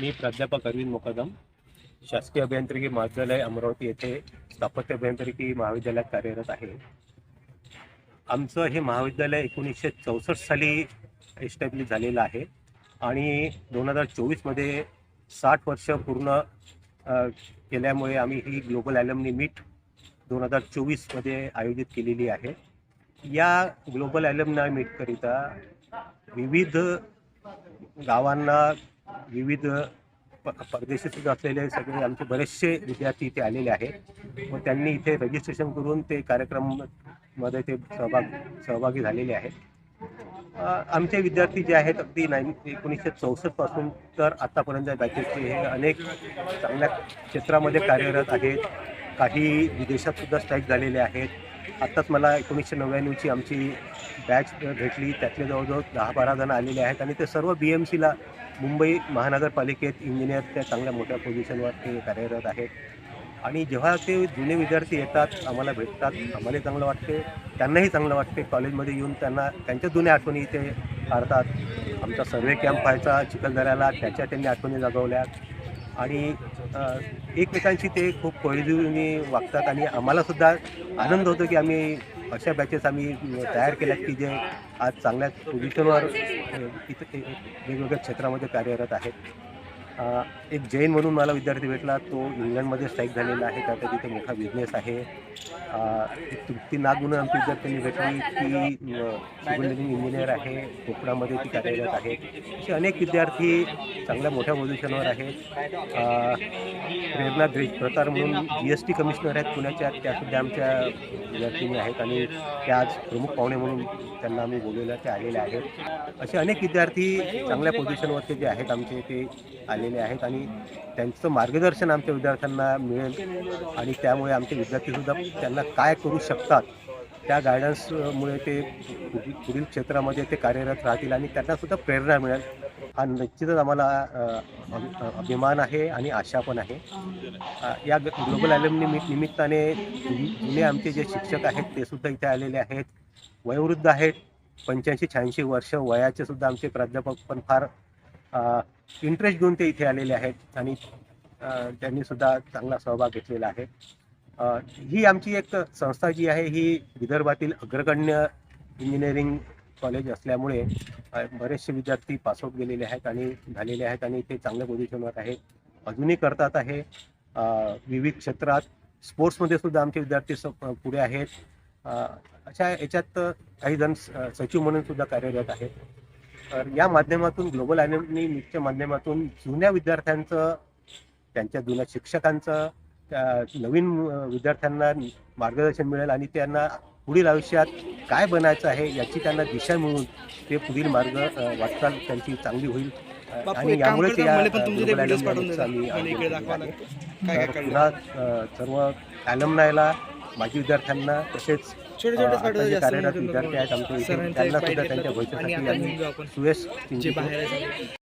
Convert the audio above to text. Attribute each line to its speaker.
Speaker 1: मी प्राध्यापक अरविंद मोकदम शासकीय अभियांत्रिकी महाविद्यालय अमरावती येथे स्थापत्य अभियांत्रिकी महाविद्यालयात कार्यरत आहे आमचं हे महाविद्यालय एकोणीसशे चौसष्ट साली एस्टॅब्लिश झालेलं आहे आणि दोन हजार चोवीसमध्ये साठ वर्ष पूर्ण केल्यामुळे आम्ही ही ग्लोबल ॲलमनी मीट दोन हजार चोवीसमध्ये आयोजित केलेली आहे या ग्लोबल ॲलमना मीटकरिता विविध गावांना विविध प परदेशातून असलेले सगळे आमचे बरेचसे विद्यार्थी इथे आलेले आहेत व त्यांनी इथे रजिस्ट्रेशन करून ते कार्यक्रममध्ये ते सहभाग सहभागी झालेले आहेत आमचे विद्यार्थी जे आहेत अगदी नाईन एकोणीसशे चौसष्टपासून तर आत्तापर्यंत बॅचेसचे हे अनेक चांगल्या क्षेत्रामध्ये कार्यरत आहेत काही विदेशातसुद्धा स्ट्राईक झालेले आहेत आत्ताच मला एकोणीसशे नव्याण्णवची आमची बॅच भेटली त्यातले जवळजवळ दहा बारा जण आलेले आहेत आणि ते सर्व बी एम सीला मुंबई महानगरपालिकेत इंजिनियर त्या चांगल्या मोठ्या पोझिशनवर ते कार्यरत आहेत आणि जेव्हा ते जुने विद्यार्थी येतात आम्हाला भेटतात आम्हालाही चांगलं वाटते त्यांनाही चांगलं वाटते कॉलेजमध्ये येऊन त्यांना त्यांच्या जुन्या आठवणी इथे काढतात आमचा सर्वे कॅम्प व्हायचा चिखलदऱ्याला त्याच्या त्यांनी आठवणी जागवल्या आणि एकमेकांशी ते खूप कोळीजीने वागतात आणि आम्हालासुद्धा आनंद होतो की आम्ही अशा बॅचेस आम्ही तयार केल्यात की जे आज चांगल्या पोझिशनवर इथं वेगवेगळ्या क्षेत्रामध्ये कार्यरत आहेत एक जैन म्हणून मला विद्यार्थी भेटला तो इंग्लंडमध्ये स्ट्राईक झालेला आहे त्याचा तिथे मोठा बिझनेस आहे तृप्ती नाग म्हणून आमची विद्यार्थ्यांनी भेटली ती सिव्हिल इंजिनियर आहे कोकणामध्ये ती कार्यरत आहे असे अनेक विद्यार्थी चांगल्या मोठ्या पोझिशनवर आहेत प्रेरणा प्रतार म्हणून जी एस टी कमिशनर आहेत पुण्याच्या त्यासुद्धा आमच्या विद्यार्थ्यांनी आहेत आणि त्या आज प्रमुख पाहुणे म्हणून त्यांना आम्ही बोलवलं ते आलेले आहेत असे अनेक विद्यार्थी चांगल्या पोझिशनवरचे जे आहेत आमचे ते आले आलेले आहेत आणि त्यांचं मार्गदर्शन आमच्या विद्यार्थ्यांना मिळेल आणि त्यामुळे आमचे विद्यार्थीसुद्धा त्यांना काय करू शकतात त्या गायडन्समुळे ते पुढील क्षेत्रामध्ये ते कार्यरत राहतील आणि त्यांनासुद्धा प्रेरणा मिळेल हा निश्चितच आम्हाला अभिमान आहे आणि आशा पण आहे या ग्लोबल अॅलमनी निमित्ताने जुने आमचे जे शिक्षक आहेत ते सुद्धा इथे आलेले आहेत वयोवृद्ध आहेत पंच्याऐंशी शहाऐंशी वर्ष वयाचे सुद्धा आमचे प्राध्यापक पण फार इंटरेस्ट घेऊन ते इथे आलेले आहेत आणि त्यांनी सुद्धा चांगला सहभाग घेतलेला आहे ही आमची एक संस्था जी आहे ही विदर्भातील अग्रगण्य इंजिनिअरिंग कॉलेज असल्यामुळे बरेचसे विद्यार्थी पासआउट गेलेले आहेत आणि झालेले आहेत आणि ते चांगल्या पोझिशनवर आहे अजूनही करतात आहे विविध क्षेत्रात स्पोर्ट्समध्ये सुद्धा आमचे विद्यार्थी पुढे आहेत अशा याच्यात काही जण सचिव म्हणून सुद्धा कार्यरत आहेत तर या माध्यमातून ग्लोबल अॅनमी न्यूजच्या माध्यमातून जुन्या विद्यार्थ्यांचं त्यांच्या जुन्या शिक्षकांचं नवीन विद्यार्थ्यांना मार्गदर्शन मिळेल आणि त्यांना पुढील आयुष्यात काय बनायचं आहे याची त्यांना दिशा मिळून ते पुढील मार्ग वाटचाल त्यांची चांगली होईल आणि यामुळे पुन्हा सर्व अॅलमनायला माजी विद्यार्थ्यांना तसेच छोटे छोटे त्यांना त्यांच्या